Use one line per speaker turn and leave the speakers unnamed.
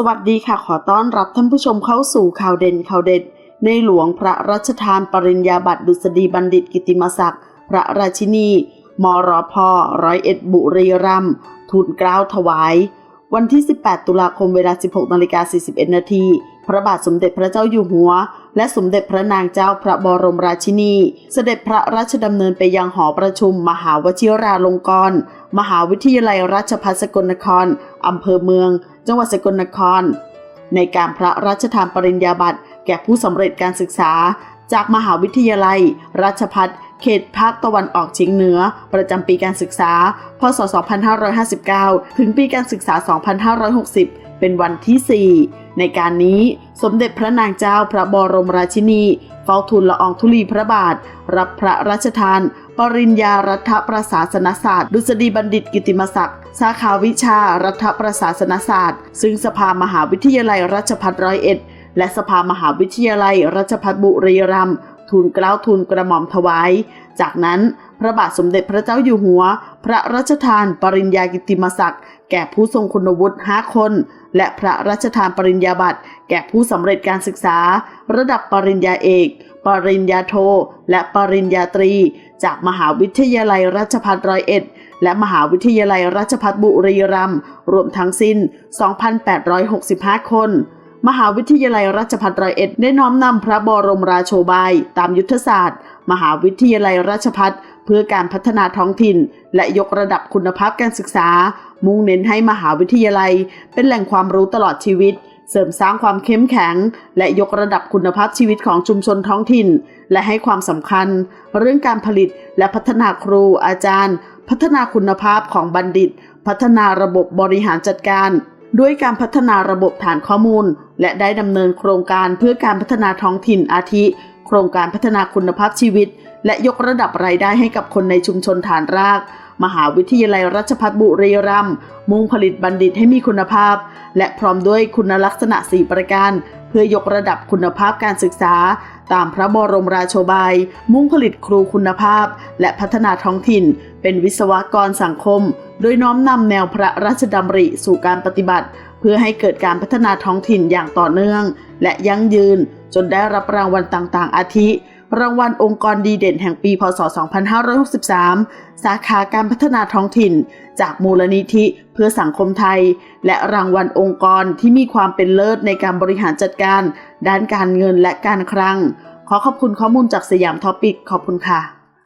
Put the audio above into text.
สวัสดีค่ะ ขอต้อนรับท่านผู้ชมเข้าสู่ข่าวเด่นข่าวเด็ด ในหลวงพระราชทานปริญญาบัตรดุษฎีบัณฑิตกิติมศักดิ์ พระราชินี มรพร้อยเอ็ดบุรีรัมย์ทูลเกล้าถวาย วันที่ 18 ตุลาคมเวลา 16นาฬิกา41 นาทีพระบาทสมเด็จพระเจ้าอยู่หัว และสมเด็จพระนางเจ้าพระบรมราชินี เสด็จพระราชดำเนินไปยังหอประชุม มหาวชิราลงกรณ์มหาวิทยาลัยราชภัฏสกลนครอำเภอเมือง จังหวัดสกลนคร ในการพระราชทานปริญญาบัตรแก่ผู้สำเร็จการศึกษา จากมหาวิทยาลัย ราชพัฒเขตภาคตะวันออกเฉียงเหนือ ประจำปีการศึกษา พศ 2559 ถึงปีการศึกษา 2560 เป็นวันที่ 4 ในการนี้สมเด็จพระนางเจ้าพระบรมราชินี เฝ้าทูลละอองธุลีพระบาท รับพระราชทาน ปริญญารัฐประศาสนศาสตร์ดุษฎีบัณฑิตกิติมศักดิ์สาขาวิชารัฐประศาสนศาสตร์ ซึ่งสภามหาวิทยาลัยราชภัฏร้อยเอ็ด และสภามหาวิทยาลัยราชภัฏบุรีรัมย์ทูลเกล้าทูลกระหม่อมถวาย จากนั้น พระบาทสมเด็จพระเจ้าอยู่หัว พระราชทานปริญญากิติมศักดิ์แก่ผู้ทรงคุณวุฒิ5คน และพระราชทานปริญญาบัตรแก่ผู้สำเร็จการศึกษา ระดับปริญญาเอก ปริญญาโท และปริญญาตรี จากมหาวิทยาลัยราชภัฏร้อยเอ็ดและมหาวิทยาลัยราชภัฏบุรีรัมย์รวมทั้งสิ้น 2,865 คน มหาวิทยาลัยราชภัฏร้อยเอ็ดได้น้อมนำพระบรมราโชบาย ตามยุทธศาสตร์ มหาวิทยาลัยราชภัฏ เพื่อการพัฒนาท้องถิ่น และยกระดับคุณภาพการศึกษา มุ่งเน้นให้มหาวิทยาลัย เป็นแหล่งความรู้ตลอดชีวิต เสริมสร้างความเข้มแข็ง และยกระดับคุณภาพชีวิตของชุมชนท้องถิ่น และให้ความสำคัญ เรื่องการผลิตและพัฒนาครูอาจารย์ พัฒนาคุณภาพของบัณฑิต พัฒนาระบบบริหารจัดการ ด้วยการพัฒนาระบบฐานข้อมูล และได้ดำเนินโครงการเพื่อการพัฒนาท้องถิ่นอาทิ โครงการพัฒนาคุณภาพชีวิต และยกระดับรายได้ให้กับคนในชุมชนฐานราก มหาวิทยาลัยราชภัฏบุรีรัมย์มุ่งผลิตบัณฑิตให้มีคุณภาพ และพร้อมด้วยคุณลักษณะ 4 ประการ เพื่อยกระดับคุณภาพการศึกษา ตามพระบรมราโชบาย มุ่งผลิตครูคุณภาพ และพัฒนาท้องถิ่น เป็นวิศวกรสังคม โดยน้อมนำแนวพระราชดำริสู่การปฏิบัติ เพื่อให้เกิดการพัฒนาท้องถิ่นอย่างต่อเนื่อง และยั่งยืน จนได้รับรางวัลต่างๆ อาทิ รางวัลองค์กรดีเด่นแห่งปี พศ 2563 สาขาการพัฒนาท้องถิ่น จากมูลนิธิเพื่อสังคมไทย และรางวัลองค์กรที่มีความเป็นเลิศในการบริหารจัดการ ด้านการเงินและการคลัง ขอขอบคุณข้อมูลจากสยามท็อปิกขอบคุณค่ะ